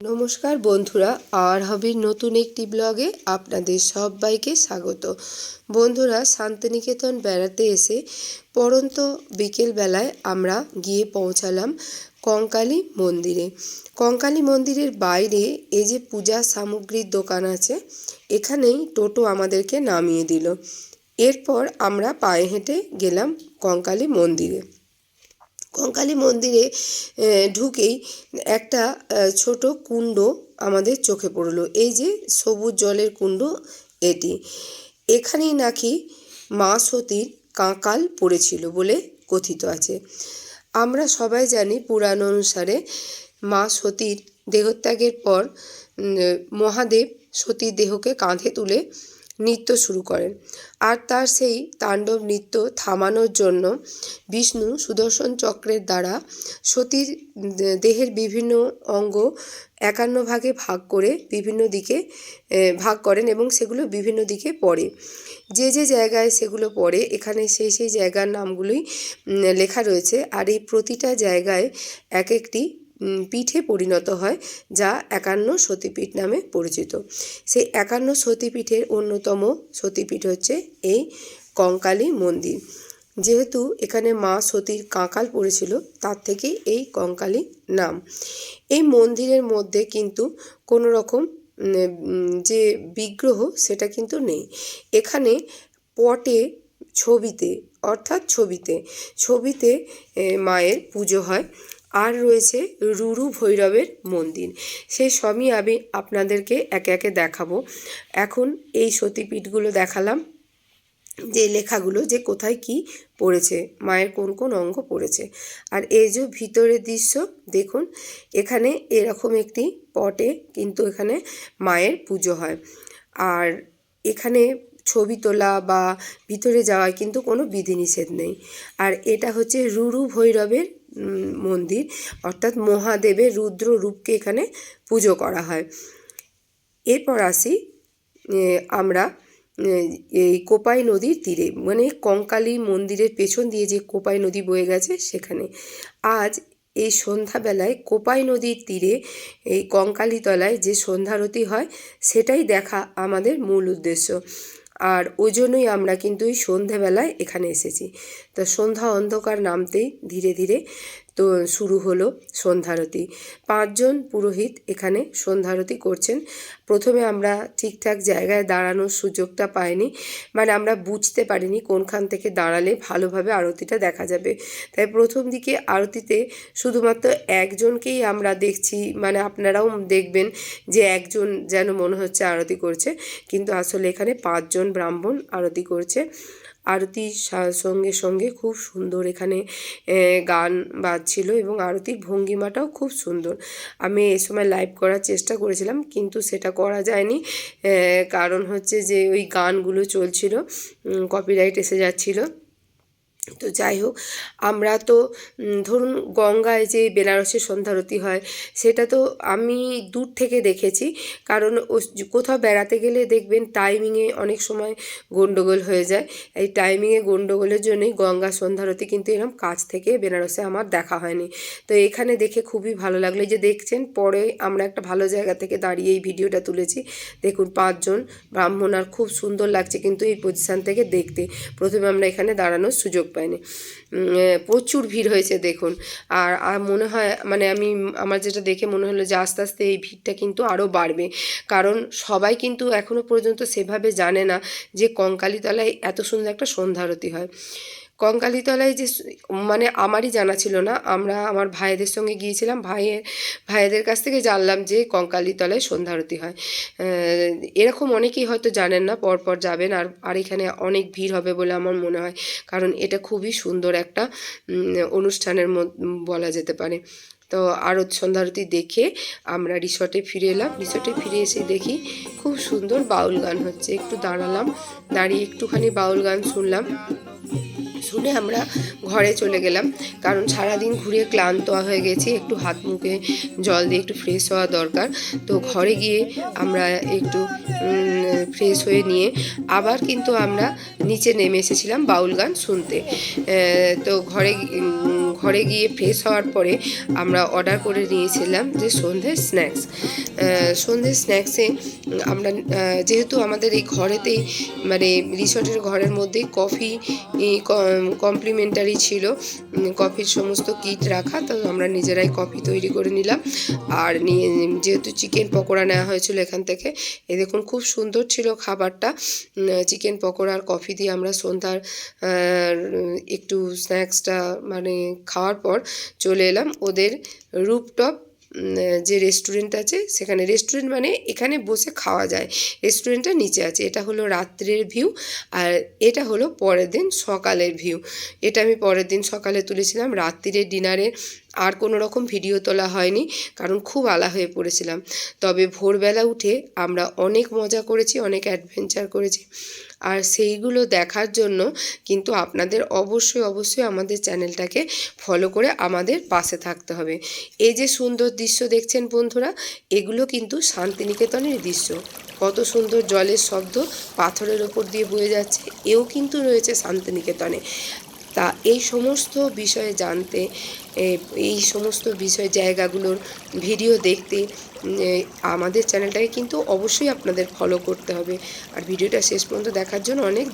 নমস্কার বন্ধুরা, আর হবির নতুন একটি ব্লগে আপনাদের সবাইকে স্বাগত। বন্ধুরা, শান্তিনিকেতন বেড়াতে এসে পরন্ত বিকেলবেলায় আমরা গিয়ে পৌঁছালাম কঙ্কালী মন্দিরে। কঙ্কালী মন্দিরের বাইরে এই যে পূজা সামগ্রীর দোকান আছে, এখানেই টোটো আমাদেরকে নামিয়ে দিল। এরপর আমরা পায়ে হেঁটে গেলাম কঙ্কালী মন্দিরে। কঙ্কালী মন্দিরে ঢুকেই একটা ছোট কুণ্ড আমাদের চোখে পড়ল। এই যে সবুজ জলের কুণ্ড, এটি। এখানেই নাকি মা সতীর কাঁকাল পড়েছিল বলে কথিত আছে। আমরা সবাই জানি পুরাণ অনুসারে মা সতীর দেহত্যাগের পর মহাদেব সতীর দেহকে কাঁধে তুলে নৃত্য শুরু করেন। আর তার সেই তাণ্ডব নৃত্য থামানোর জন্য বিষ্ণু সুদর্শন চক্রের দ্বারা সতীর দেহের বিভিন্ন অঙ্গ একান্ন ভাগে ভাগ করে বিভিন্ন দিকে ভাগ করেন এবং সেগুলো বিভিন্ন দিকে পড়ে। যে যে জায়গায় সেগুলো পড়ে, এখানে সেই সেই জায়গার নামগুলোই লেখা রয়েছে। আর এই প্রতিটা জায়গায় এক একটি পীঠে পরিণত হয়, যা একান্ন সতীপীঠ নামে পরিচিত। সেই একান্ন সতীপীঠের অন্যতম সতীপীঠ হচ্ছে এই কঙ্কালী মন্দির। যেহেতু এখানে মা সতীর কাঁকাল পড়েছিল, তার থেকেই এই কঙ্কালী নাম। এই মন্দিরের মধ্যে কিন্তু কোনো রকম যে বিগ্রহ সেটা কিন্তু নেই। এখানে পটে ছবিতে, অর্থাৎ ছবিতে ছবিতে মায়ের পুজো হয়। আর রয়েছে রুরু ভৈরবের মন্দির। সেই সবই আমি আপনাদেরকে একে একে দেখাবো। এখন এই সতীপীঠগুলো দেখালাম, যে লেখাগুলো যে কোথায় কি পড়েছে, মায়ের কোন কোন অঙ্গ পড়েছে। আর এই যে ভিতরের দৃশ্য, দেখুন, এখানে এরকম একটি পটে কিন্তু এখানে মায়ের পুজো হয়। আর এখানে ছবি তোলা বা ভিতরে যাওয়ায় কিন্তু কোনো বিধিনিষেধ নেই। আর এটা হচ্ছে রুরু ভৈরবের মন্দির। অর্থাৎ মহাদেবের রুদ্র রূপকে এখানে পুজো করা হয়। এরপর আসি আমরা এই কোপাই নদীর তীরে। মানে কঙ্কালী মন্দিরের পেছন দিয়ে যে কোপাই নদী বয়ে গেছে, সেখানে। আজ এই সন্ধ্যাবেলায় কোপাই নদীর তীরে এই কঙ্কালীতলায় যে সন্ধ্যারতি হয়, সেটাই দেখা আমাদের মূল উদ্দেশ্য। আর ওই জন্যই আমরা কিন্তু এই সন্ধেবেলায় এখানে এসেছি। তো সন্ধ্যা অন্ধকার নামতেই ধীরে ধীরে তো শুরু হলো সন্ধ্যারতি। পাঁচজন পুরোহিত এখানে সন্ধ্যারতি করছেন। প্রথমে আমরা ঠিকঠাক জায়গায় দাঁড়ানোর সুযোগটা পাইনি। মানে আমরা বুঝতে পারিনি কোনখান থেকে দাঁড়ালে ভালোভাবে আরতিটা দেখা যাবে। তাই প্রথম দিকে আরতিতে শুধুমাত্র একজনকেই আমরা দেখছি। মানে আপনারাও দেখবেন যে একজন যেন মনে হচ্ছে আরতি করছে। কিন্তু আসলে এখানে পাঁচজন ব্রাহ্মণ আরতি করছে। আরতির সা- সঙ্গে সঙ্গে খুব সুন্দর এখানে গান বাজছিল এবং আরতির ভঙ্গিমাটাও খুব সুন্দর। আমি এই সময় লাইভ করার চেষ্টা করেছিলাম কিন্তু সেটা করা যায়নি কারণ হচ্ছে যে ওই গানগুলো চলছিল কপিরাইট এসে যাচ্ছিল। তো যাই হোক, আমরা তো ধরুন গঙ্গায় যে বেনারসের সন্ধ্যারতি হয়, সেটা তো আমি দূর থেকে দেখেছি। কারণ কোথাও বেড়াতে গেলে দেখবেন টাইমিংয়ে অনেক সময় গন্ডগোল হয়ে যায়। এই টাইমিংয়ে গন্ডগোলের জন্যই গঙ্গা সন্ধ্যারতি কিন্তু এরকম কাছ থেকে বেনারসে আমার দেখা হয়নি। তো এখানে দেখে খুবই ভালো লাগল। যে দেখছেন, পরে আমরা একটা ভালো জায়গা থেকে দাঁড়িয়ে এই ভিডিওটা তুলেছি। দেখুন পাঁচজন ব্রাহ্মণ আর খুব সুন্দর লাগছে কিন্তু এই পজিশান থেকে দেখতে। প্রথমে আমরা এখানে দাঁড়ানোর সুযোগ এ, প্রচুর ভিড় হয়েছে দেখুন। আর আর মনে হয় মানে আমি আমার যেটা দেখে মনে হলো যে আস্তে আস্তে এই ভিড়টা কিন্তু আরও বাড়বে। কারণ সবাই কিন্তু এখনও পর্যন্ত সেভাবে জানে না যে কঙ্কালীতলায় এত সুন্দর একটা সন্ধ্যারতি হয়। কঙ্কালীতলায় যে মানে আমারই জানা ছিল না, আমরা আমার ভাইদের সঙ্গে গিয়েছিলাম, ভাইয়ের, ভাইদের কাছ থেকে জানলাম যে কঙ্কালীতলায় সন্ধ্যারতি হয়। এরকম অনেকেই হয়তো জানেন না, পরপর যাবেন আর আর এখানে অনেক ভিড় হবে বলে আমার মনে হয়, কারণ এটা খুবই সুন্দর একটা অনুষ্ঠানের বলা যেতে পারে। তো আরও সন্ধ্যারতি দেখে আমরা রিসর্টে ফিরে এলাম, রিসর্টে ফিরে এসে দেখি খুব সুন্দর বাউল গান হচ্ছে, একটু দাঁড়ালাম, দাঁড়িয়ে একটুখানি বাউল গান শুনলাম। শুনে আমরা ঘরে চলে গেলাম। কারণ সারাদিন ঘুরে ক্লান্ত হয়ে গেছি, একটু হাত মুখে জল দিয়ে একটু ফ্রেশ হওয়া দরকার। তো ঘরে গিয়ে আমরা একটু ফ্রেশ হয়ে নিয়ে আবার কিন্তু আমরা নিচে নেমে এসেছিলাম বাউল গান শুনতে। তো ঘরে ঘরে গিয়ে ফ্রেশ হওয়ার পরে আমরা অর্ডার করে নিয়েছিলাম যে সন্ধ্যের স্ন্যাক্স সন্ধ্যের স্ন্যাক্সে আমরা যেহেতু আমাদের এই ঘরেতেই মানে রিসর্টের ঘরের মধ্যেই কফি কমপ্লিমেন্টারি ছিল। কফির সমস্ত কিট রাখা, তো আমরা নিজেরাই কফি তৈরি করে নিলাম। আর নিয়ে, যেহেতু চিকেন পকোড়া নেওয়া হয়েছিল এখান থেকে, এ দেখুন খুব সুন্দর ছিল খাবারটা। চিকেন পকোড়া আর কফি দিয়ে আমরা সন্ধ্যার একটু স্ন্যাক্সটা মানে খাওয়ার পর চলে এলাম। ওদের রুপটপ যে রেস্টুরেন্ট আছে, সেখানে রেস্টুরেন্ট মানে এখানে বসে খাওয়া যায়। রেস্টুরেন্টটা নিচে আছে। এটা হলো রাত্রের ভিউ আর এটা হলো পরের দিন সকালের ভিউ এটা আমি পরের দিন সকালে তুলেছিলাম। রাত্রিরে ডিনারে আর কোনো রকম ভিডিও তোলা হয়নি, কারণ খুব আলা হয়ে পড়েছিলাম। তবে ভোরবেলা উঠে আমরা অনেক মজা করেছি, অনেক অ্যাডভেঞ্চার করেছি। আর সেইগুলো দেখার জন্য কিন্তু আপনাদের অবশ্যই অবশ্যই আমাদের চ্যানেলটাকে ফলো করে আমাদের পাশে থাকতে হবে। এই যে সুন্দর দৃশ্য দেখছেন বন্ধুরা, এগুলো কিন্তু শান্তিনিকেতনের দৃশ্য। কত সুন্দর জলের শব্দ পাথরের ওপর দিয়ে বয়ে যাচ্ছে, এও কিন্তু রয়েছে শান্তিনিকেতনে। তা এই সমস্ত বিষয়ে জানতে এই সমস্ত বিষয় জায়গাগুলোর ভিডিও দেখতে আমাদের চ্যানেলটাকে কিন্তু অবশ্যই আপনাদের ফলো করতে হবে আর ভিডিওটা শেষ পর্যন্ত দেখার জন্য অনেক।